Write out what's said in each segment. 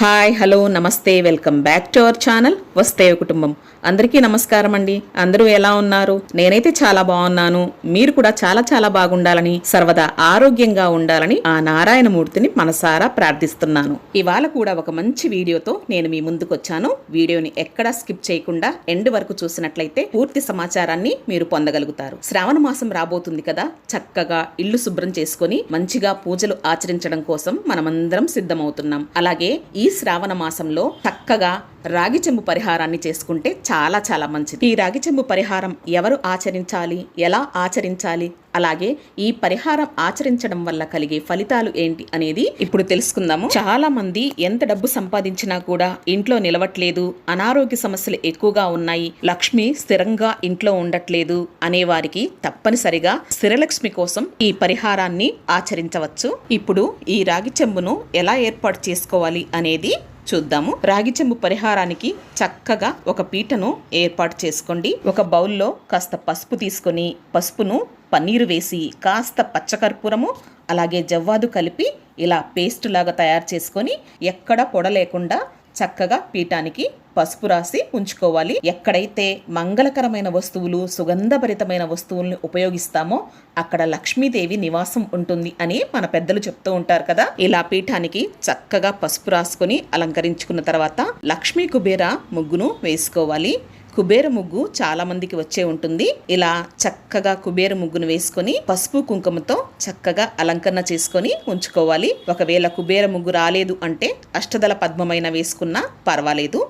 Hi hello నమస్తే welcome back to our channel వస్తే కుటుంబం. అందరికీ నమస్కారం అండి. అందరూ ఎలా ఉన్నారు? నేనైతే చాలా బాగున్నాను. మీరు కూడా చాలా చాలా బాగుండాలని సర్వదా ఆరోగ్యంగా ఉండాలని ఆ నారాయణమూర్తిని మనసారా ప్రార్థిస్తున్నాను. ఇవాళ కూడా ఒక మంచి వీడియోతో నేను మీ ముందుకొచ్చాను. వీడియోని ఎక్కడా స్కిప్ చేయకుండా ఎండ్ వరకు చూసినట్లయితే పూర్తి సమాచారాన్ని మీరు పొందగలుగుతారు. శ్రావణ మాసం రాబోతుంది కదా. చక్కగా ఇల్లు శుభ్రం చేసుకొని మంచిగా పూజలు ఆచరించడం కోసం మనమందరం సిద్ధమవుతున్నాం. అలాగే ఈ శ్రావణ మాసంలో చక్కగా రాగి చెంబు పరిహారాన్ని చేసుకుంటే చాలా చాలా మంచిది. ఈ రాగి చెంబు పరిహారం ఎవరు ఆచరించాలి? ఎలా ఆచరించాలి? అలాగే ఈ పరిహారం ఆచరించడం వల్ల కలిగే ఫలితాలు ఏంటి అనేది ఇప్పుడు తెలుసుకుందాము. చాలా మంది ఎంత డబ్బు సంపాదించినా కూడా ఇంట్లో నిలవట్లేదు అనారోగ్య సమస్యలు ఎక్కువగా ఉన్నాయి లక్ష్మి స్థిరంగా ఇంట్లో ఉండట్లేదు అనే వారికి తప్పనిసరిగా స్థిరలక్ష్మి కోసం ఈ పరిహారాన్ని ఆచరించవచ్చు. ఇప్పుడు ఈ రాగి చెంబును ఎలా ఏర్పాటు చేసుకోవాలి అనేది చూద్దాము. రాగి చెంబు పరిహారానికి చక్కగా ఒక పీటను ఏర్పాటు చేసుకోండి. ఒక బౌల్లో కాస్త పసుపు తీసుకొని పసుపును పన్నీరు వేసి కాస్త పచ్చకర్పూరము అలాగే జవ్వాదు కలిపి ఇలా పేస్ట్ లాగా తయారు చేసుకొని ఎక్కడ పొడ లేకుండా చక్కగా పీఠానికి పసుపు రాసి ఉంచుకోవాలి. ఎక్కడైతే మంగళకరమైన వస్తువులు సుగంధభరితమైన వస్తువుల్ని ఉపయోగిస్తామో అక్కడ లక్ష్మీదేవి నివాసం ఉంటుంది అని మన పెద్దలు చెప్తూ ఉంటారు కదా. ఇలా పీఠానికి చక్కగా పసుపు రాసుకొని అలంకరించుకున్న తర్వాత లక్ష్మీ కుబేర ముగ్గును వేసుకోవాలి. కుబేర ముగ్గు చాలా మందికి వచ్చే ఉంటుంది. ఇలా చక్కగా కుబేర ముగ్గును వేసుకొని పసుపు కుంకుమతో చక్కగా అలంకరణ చేసుకొని ఉంచుకోవాలి. ఒకవేళ కుబేర ముగ్గు రాలేదు అంటే అష్టదల పద్మమైన వేసుకున్నా పర్వాలేదు.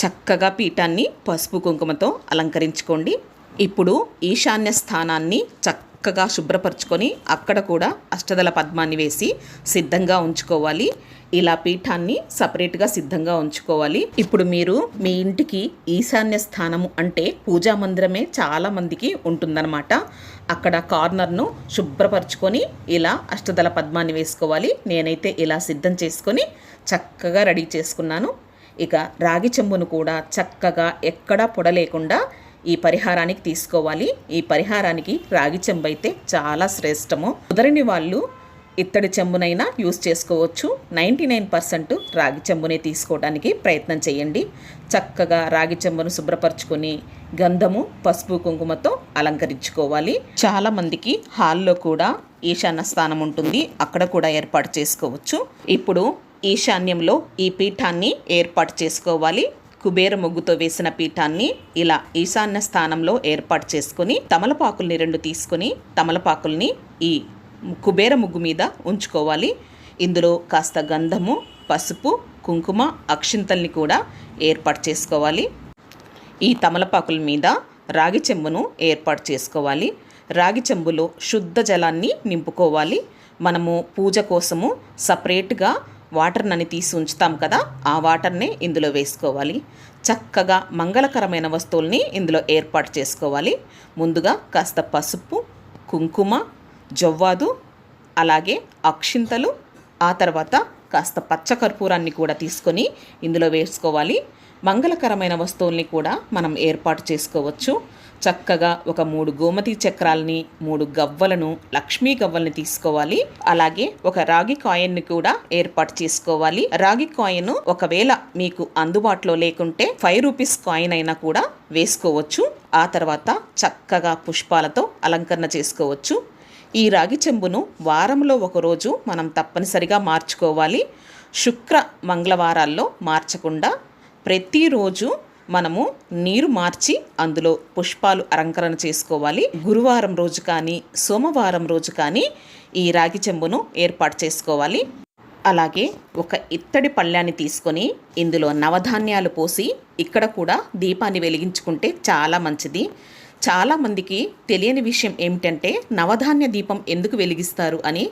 చక్కగా పీఠాన్ని పసుపు కుంకుమతో అలంకరించుకోండి. ఇప్పుడు ఈశాన్య స్థానాన్ని చక్క చక్కగా శుభ్రపరచుకొని అక్కడ కూడా అష్టదల పద్మాన్ని వేసి సిద్ధంగా ఉంచుకోవాలి. ఇలా పీఠాన్ని సపరేట్గా సిద్ధంగా ఉంచుకోవాలి. ఇప్పుడు మీరు మీ ఇంటికి ఈశాన్య స్థానము అంటే పూజా మందిరమే చాలా మందికి ఉంటుందన్నమాట. అక్కడ కార్నర్ను శుభ్రపరచుకొని ఇలా అష్టదల పద్మాన్ని వేసుకోవాలి. నేనైతే ఇలా సిద్ధం చేసుకొని చక్కగా రెడీ చేసుకున్నాను. ఇక రాగి చెంబును కూడా చక్కగా ఎక్కడా పొడలేకుండా ఈ పరిహారానికి తీసుకోవాలి. ఈ పరిహారానికి రాగి చెంబు అయితే చాలా శ్రేష్టము. కుదరని వాళ్ళు ఇత్తడి చెంబునైనా యూస్ చేసుకోవచ్చు. నైంటీ నైన్ పర్సెంట్ రాగి చెంబునే తీసుకోవడానికి ప్రయత్నం చేయండి. చక్కగా రాగి చెంబును శుభ్రపరచుకొని గంధము పసుపు కుంకుమతో అలంకరించుకోవాలి. చాలామందికి హాల్లో కూడా ఈశాన్య స్థానం ఉంటుంది. అక్కడ కూడా ఏర్పాటు చేసుకోవచ్చు. ఇప్పుడు ఈశాన్యంలో ఈ పీఠాన్ని ఏర్పాటు చేసుకోవాలి. కుబేర ముగ్గుతో వేసిన పీఠాన్ని ఇలా ఈశాన్య స్థానంలో ఏర్పాటు చేసుకుని తమలపాకుల్ని రెండు తీసుకొని తమలపాకుల్ని ఈ కుబేర ముగ్గు మీద ఉంచుకోవాలి. ఇందులో కాస్త గంధము పసుపు కుంకుమ అక్షింతల్ని కూడా ఏర్పాటు చేసుకోవాలి. ఈ తమలపాకుల మీద రాగి చెంబును ఏర్పాటు చేసుకోవాలి. రాగి చెంబులో శుద్ధ జలాన్ని నింపుకోవాలి. మనము పూజ కోసము సపరేట్గా వాటర్ నని తీసి ఉంచుతాం కదా ఆ వాటర్ని ఇందులో వేసుకోవాలి. చక్కగా మంగళకరమైన వస్తువుల్ని ఇందులో ఏర్పాటు చేసుకోవాలి. ముందుగా కాస్త పసుపు కుంకుమ జవ్వాదు అలాగే అక్షింతలు ఆ తర్వాత కాస్త పచ్చకర్పూరాన్ని కూడా తీసుకొని ఇందులో వేసుకోవాలి. మంగళకరమైన వస్తువుల్ని కూడా మనం ఏర్పాటు చేసుకోవచ్చు. చక్కగా ఒక మూడు గోమతి చక్రాలని మూడు గవ్వలను లక్ష్మీ గవ్వల్ని తీసుకోవాలి. అలాగే ఒక రాగి కాయిన్ని కూడా ఏర్పాటు చేసుకోవాలి. రాగి కాయిన్ ఒకవేళ మీకు అందుబాటులో లేకుంటే ఫైవ్ రూపీస్ కాయిన్ అయినా కూడా వేసుకోవచ్చు. ఆ తర్వాత చక్కగా పుష్పాలతో అలంకరణ చేసుకోవచ్చు. ఈ రాగి చెంబును వారంలో ఒకరోజు మనం తప్పనిసరిగా మార్చుకోవాలి. శుక్ర మంగళవారాల్లో మార్చకుండా ప్రతిరోజు మనము నీరు మార్చి అందులో పుష్పాలు అలంకరణ చేసుకోవాలి. గురువారం రోజు కానీ సోమవారం రోజు కానీ ఈ రాగి చెంబును ఏర్పాటు చేసుకోవాలి. అలాగే ఒక ఇత్తడి పళ్ళాన్ని తీసుకొని ఇందులో నవధాన్యాలు పోసి ఇక్కడ కూడా దీపాన్ని వెలిగించుకుంటే చాలా మంచిది. చాలామందికి తెలియని విషయం ఏమిటంటే నవధాన్య దీపం ఎందుకు వెలిగిస్తారు అని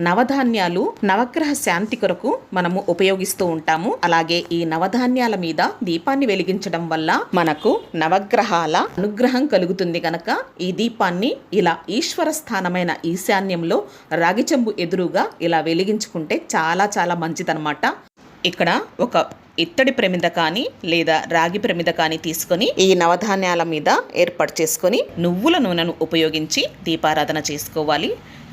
నవధాన్యాలు నవగ్రహ శాంతి కొరకు మనము ఉపయోగిస్తూ ఉంటాము. అలాగే ఈ నవధాన్యాల మీద దీపాన్ని వెలిగించడం వల్ల మనకు నవగ్రహాల అనుగ్రహం కలుగుతుంది గనక ఈ దీపాన్ని ఇలా ఈశ్వర స్థానమైన ఈశాన్యంలో రాగిచెంబు ఎదురుగా ఇలా వెలిగించుకుంటే చాలా చాలా మంచిదనమాట ఇక్కడ ఒక ఇత్తడి ప్రమిద కానీ లేదా రాగి ప్రమిద కానీ తీసుకొని ఈ నవధాన్యాల మీద ఏర్పాటు చేసుకొని నువ్వుల నూనెను ఉపయోగించి దీపారాధన చేసుకోవాలి.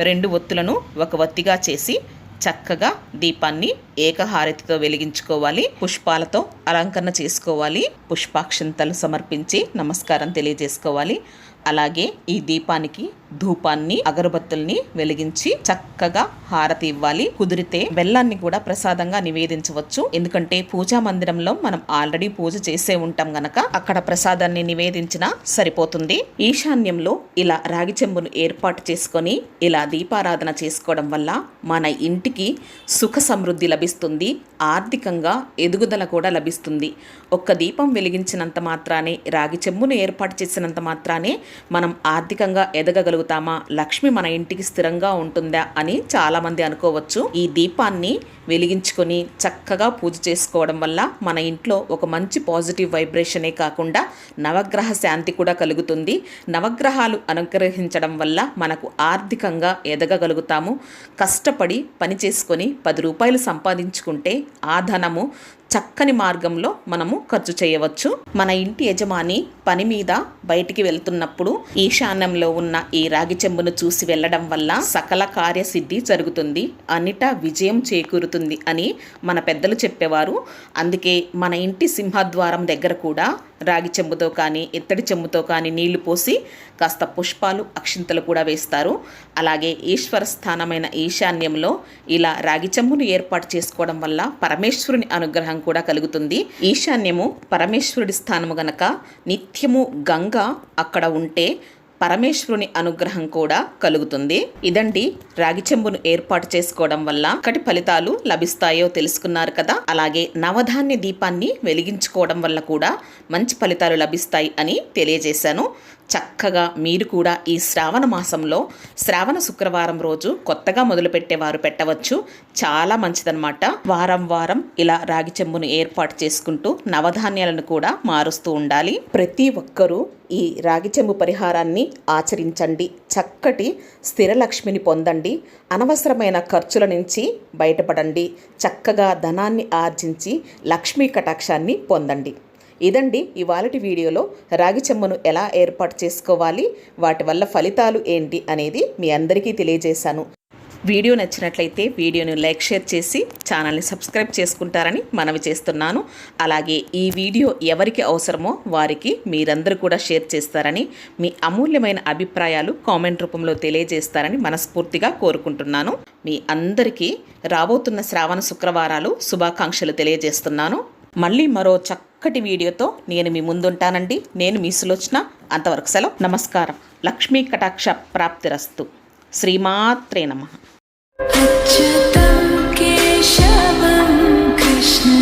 రెండు ఒత్తులను ఒక ఒత్తిగా చేసి చక్కగా దీపాన్ని ఏకహారతితో వెలిగించుకోవాలి. పుష్పాలతో అలంకరణ చేసుకోవాలి. పుష్పాక్షంతలు సమర్పించి నమస్కారం తెలియజేసుకోవాలి. అలాగే ఈ దీపానికి ధూపాన్ని అగరబత్తుల్ని వెలిగించి చక్కగా హారతి ఇవ్వాలి. కుదిరితే బెల్లాన్ని కూడా ప్రసాదంగా నివేదించవచ్చు. ఎందుకంటే పూజా మందిరంలో మనం ఆల్రెడీ పూజ చేసే ఉంటాం గనక అక్కడ ప్రసాదాన్ని నివేదించినా సరిపోతుంది. ఈశాన్యంలో ఇలా రాగి చెంబును ఏర్పాటు చేసుకొని ఇలా దీపారాధన చేసుకోవడం వల్ల మన ఇంటికి సుఖ సమృద్ధి లభిస్తుంది. ఆర్థికంగా ఎదుగుదల కూడా లభిస్తుంది. ఒక్క దీపం వెలిగించినంత మాత్రానే రాగి చెంబును ఏర్పాటు చేసినంత మాత్రానే మనం ఆర్థికంగా చేయగలుగుతామా లక్ష్మి మన ఇంటికి స్థిరంగా ఉంటుందా అని చాలామంది అనుకోవచ్చు. ఈ దీపాన్ని వెలిగించుకొని చక్కగా పూజ చేసుకోవడం వల్ల మన ఇంట్లో ఒక మంచి పాజిటివ్ వైబ్రేషనే కాకుండా నవగ్రహ శాంతి కూడా కలుగుతుంది. నవగ్రహాలు అనుగ్రహించడం వల్ల మనకు ఆర్థికంగా ఎదగగలుగుతాము. కష్టపడి పని చేసుకొని పది రూపాయలు సంపాదించుకుంటే ఆ ధనము చక్కని మార్గంలో మనము ఖర్చు చేయవచ్చు. మన ఇంటి యజమాని పని మీద బయటికి వెళ్తున్నప్పుడు ఈశాన్యంలో ఉన్న ఈ రాగి చెంబును చూసి వెళ్ళడం వల్ల సకల కార్యసిద్ధి జరుగుతుంది. అన్నిటా విజయం చేకూరుతుంది అని మన పెద్దలు చెప్పేవారు. అందుకే మన ఇంటి సింహద్వారం దగ్గర కూడా రాగి చెంబుతో కానీ ఇత్తడి చెంబుతో కానీ నీళ్ళు పోసి కాస్త పుష్పాలు అక్షింతలు కూడా వేస్తారు. అలాగే ఈశ్వర స్థానమైన ఈశాన్యంలో ఇలా రాగి చెంబును ఏర్పాటు చేసుకోవడం వల్ల పరమేశ్వరుని అనుగ్రహం కూడా కలుగుతుంది. ఈశాన్యము పరమేశ్వరుడి స్థానము గనక నిత్యము గంగ అక్కడ ఉంటే పరమేశ్వరుని అనుగ్రహం కూడా కలుగుతుంది. ఇదండి రాగి చెంబును ఏర్పాటు చేసుకోవడం వల్ల ఒకటి ఫలితాలు లభిస్తాయో తెలుసుకున్నారు కదా. అలాగే నవధాన్య దీపాన్ని వెలిగించుకోవడం వల్ల కూడా మంచి ఫలితాలు లభిస్తాయి అని తెలియజేశాను. చక్కగా మీరు కూడా ఈ శ్రావణ మాసంలో శ్రావణ శుక్రవారం రోజు కొత్తగా మొదలుపెట్టేవారు పెట్టవచ్చు. చాలా మంచిదన్నమాట. వారం వారం ఇలా రాగి చెంబును ఏర్పాటు చేసుకుంటూ నవధాన్యాలను కూడా మారుస్తూ ఉండాలి. ప్రతి ఒక్కరూ ఈ రాగి చెంబు పరిహారాన్ని ఆచరించండి. చక్కటి స్థిర లక్ష్మిని పొందండి. అనవసరమైన ఖర్చుల నుంచి బయటపడండి. చక్కగా ధనాన్ని ఆర్జించి లక్ష్మీ కటాక్షాన్ని పొందండి. ఇదండి ఇవాళటి వీడియోలో రాగి చెమ్మను ఎలా ఏర్పాటు చేసుకోవాలి వాటి వల్ల ఫలితాలు ఏంటి అనేది మీ అందరికీ తెలియజేశాను. వీడియో నచ్చినట్లయితే వీడియోను లైక్ షేర్ చేసి ఛానల్ని సబ్స్క్రైబ్ చేసుకుంటారని మనవి చేస్తున్నాను. అలాగే ఈ వీడియో ఎవరికి అవసరమో వారికి మీరందరూ కూడా షేర్ చేస్తారని మీ అమూల్యమైన అభిప్రాయాలు కామెంట్ రూపంలో తెలియజేస్తారని మనస్ఫూర్తిగా కోరుకుంటున్నాను. మీ అందరికీ రాబోతున్న శ్రావణ శుక్రవారాలు శుభాకాంక్షలు తెలియజేస్తున్నాను. మళ్ళీ మరో చక్క చక్కటి వీడియోతో నేను మీ ముందుంటానండి. నేను మీ సులోచన. అంతవరకు సెలవు. నమస్కారం. లక్ష్మీ కటాక్ష ప్రాప్తిరస్తు. శ్రీమాత్రే నమ. కృష్ణ